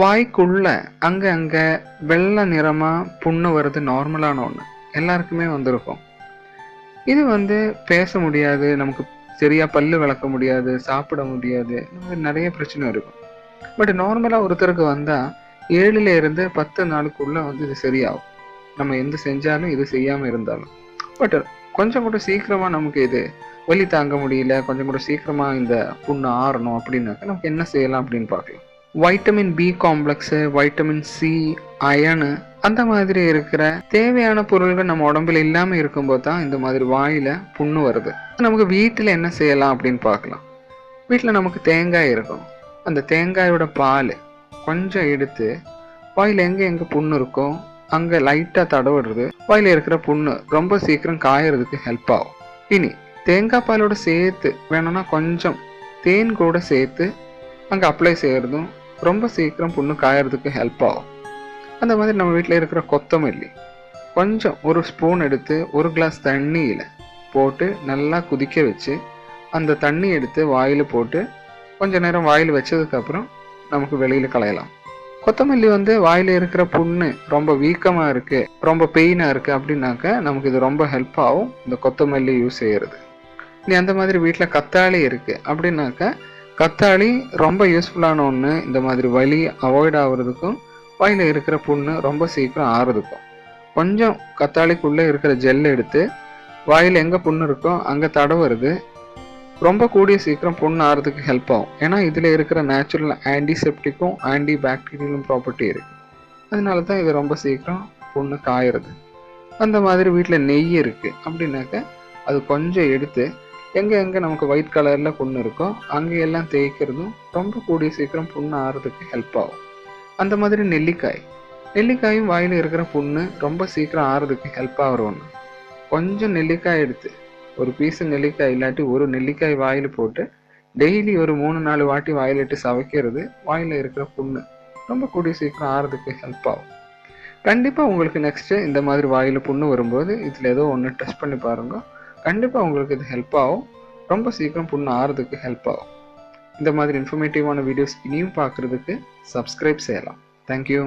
வாய்க்குள்ள அங்க அங்க வெள்ளை நிறமா புண்ணு வருது நார்மலான ஒன்று எல்லாருக்குமே வந்திருக்கும். இது வந்து பேச முடியாது நமக்கு சரியா பல்லு விளக்க முடியாது சாப்பிட முடியாது மாதிரி நிறைய பிரச்சனை இருக்கும். பட் நார்மலா ஒருத்தருக்கு வந்தா ஏழுல இருந்து பத்து நாளுக்குள்ள வந்து இது சரியாகும். நம்ம எந்த செஞ்சாலும் இது செய்யாம இருந்தாலும். பட் கொஞ்சம் கூட சீக்கிரமா நமக்கு இது வலி தாங்க முடியல கொஞ்சம் கூட சீக்கிரமா இந்த புண்ணு ஆறணும் அப்படின்னாக்க நமக்கு என்ன செய்யலாம் அப்படின்னு பார்க்கலாம். Vitamin B complex vitamin C iron அந்த மாதிரி இருக்கிற தேவையான பொருள்கள் நம்ம உடம்புல இல்லாமல் இருக்கும்போது தான் இந்த மாதிரி வாயில் புண்ணு வருது. நமக்கு வீட்டில் என்ன செய்யலாம் அப்படின்னு பார்க்கலாம். வீட்டில் நமக்கு தேங்காய் இருக்கும். அந்த தேங்காயோட பால் கொஞ்சம் எடுத்து வாயில் எங்கே எங்கே புண்ணு இருக்கோ அங்கே லைட்டாக தடவிடுறது. வாயில் இருக்கிற புண்ணு ரொம்ப சீக்கிரம் காயறதுக்கு ஹெல்ப் ஆகும். இனி தேங்காய் பாலோட சேர்த்து வேணும்னா கொஞ்சம் தேன் கூட சேர்த்து அங்கே அப்ளை செய்கிறதும் ரொம்ப சீக்கிரம் புண்ணு காயறதுக்கு ஹெல்ப் ஆகும். அந்த மாதிரி நம்ம வீட்டில் இருக்கிற கொத்தமல்லி கொஞ்சம் ஒரு ஸ்பூன் எடுத்து ஒரு கிளாஸ் தண்ணியில் போட்டு நல்லா குதிக்க வச்சு அந்த தண்ணி எடுத்து வாயில் போட்டு கொஞ்ச நேரம் வாயில் வச்சதுக்கப்புறம் நமக்கு வெளியில் களையலாம். கொத்தமல்லி வந்து வாயில் இருக்கிற புண்ணு ரொம்ப வீக்கமாக இருக்குது ரொம்ப பெயினாக இருக்குது அப்படின்னாக்க நமக்கு இது ரொம்ப ஹெல்ப் ஆகும் இந்த கொத்தமல்லி யூஸ் செய்கிறது நீ அந்த மாதிரி வீட்டில் கத்தாழி இருக்குது அப்படின்னாக்க கத்தாழி ரொம்ப யூஸ்ஃபுல்லான ஒன்று இந்த மாதிரி வலி அவாய்ட் ஆகுறதுக்கும் வாயில் இருக்கிற புண்ணு ரொம்ப சீக்கிரம் ஆறுறதுக்கும் கொஞ்சம் கத்தாழிக்குள்ளே இருக்கிற ஜெல் எடுத்து வாயில் எங்கே புண்ணு இருக்கோ அங்கே தடவுறது ரொம்ப கூடிய சீக்கிரம் புண்ணு ஆறுறதுக்கு ஹெல்ப் ஆகும். ஏன்னா இதில் இருக்கிற நேச்சுரல் ஆன்டிசெப்டிக்கும் ஆன்டி பாக்டீரியலும் ப்ராப்பர்ட்டி இருக்குது அதனால தான் இது ரொம்ப சீக்கிரம் புண்ணு காயறது. அந்த மாதிரி வீட்டில் நெய் இருக்குது அப்படின்னாக்க அது கொஞ்சம் எடுத்து எங்கே எங்கே நமக்கு ஒயிட் கலரில் புண்ணு இருக்கோ அங்கேயெல்லாம் தேய்க்கிறதும் ரொம்ப கூடிய சீக்கிரம் புண்ணு ஆறுறதுக்கு ஹெல்ப் ஆகும். அந்த மாதிரி நெல்லிக்காய். நெல்லிக்காயும் வாயில் இருக்கிற புண்ணு ரொம்ப சீக்கிரம் ஆறுறதுக்கு ஹெல்ப் ஆகிற ஒன்று கொஞ்சம் நெல்லிக்காய் எடுத்து ஒரு பீஸ் நெல்லிக்காய் இல்லாட்டி ஒரு நெல்லிக்காய் வாயில் போட்டு டெய்லி ஒரு மூணு நாலு வாட்டி வாயிலிட்டு சவைக்கிறது வாயில் இருக்கிற புண்ணு ரொம்ப கூடிய சீக்கிரம் ஆறுறதுக்கு ஹெல்ப் ஆகும். கண்டிப்பாக உங்களுக்கு நெக்ஸ்ட்டு இந்த மாதிரி வாயில் புண்ணு வரும்போது இதில் ஏதோ ஒன்று டெஸ்ட் பண்ணி பாருங்க. கண்டிப்பாக உங்களுக்கு இது ஹெல்ப் ஆகும். ரொம்ப சீக்கிரம் புண்ணு ஆறதுக்கு ஹெல்ப் ஆகும். இந்த மாதிரி இன்ஃபர்மேட்டிவான வீடியோஸ் இனியும் பார்க்குறதுக்கு சப்ஸ்கிரைப் செய்யலாம். தேங்க்யூ